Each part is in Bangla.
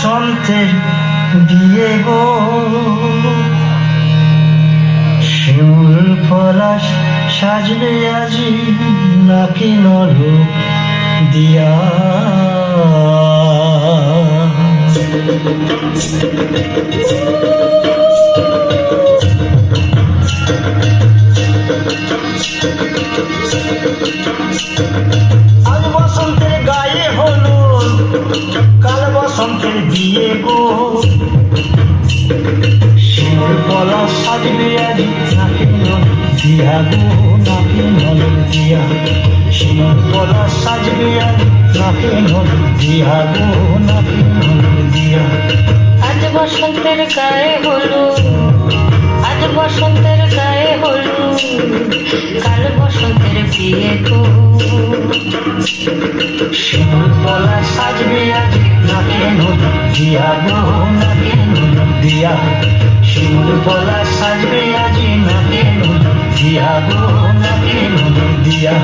বসন্তের বিয়ে গো শিউল পলাশ সাজবে আজি নাকি নল দিয়া Thank you. কাল বসন্তের বিয়ে গো। পলা সাজবে আজ দিয়া গো, নাকি নল দিয়া শিমুল পলা সাজবে আজ নাকি নল দিয়া গো, নাকি নল দিয়া আজ বসন্তের গায়ে হলো আজ বসন্তের গায়ে হলো কাল বসন্তের বিয়ে গো পলা সাজবে আজ না কেন দিয়া গো না কেন দিয়া। শিমুল পলা সাজবে আজ না কেন দিয়া গো না কেন দিয়া।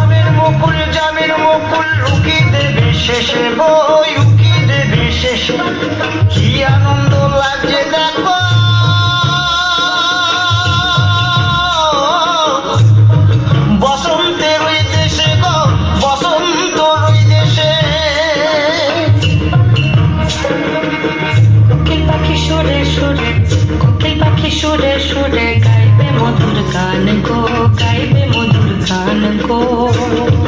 আমের মুকুল, জামের মুকুল রুকি দেবে শেষে বই উকি দেবে শেষে কি আনন্দ লাগছে দেখো। দেশে বসন্ত দেশে সুরে সুরে, গাইবে মধুর গান গো। mejor.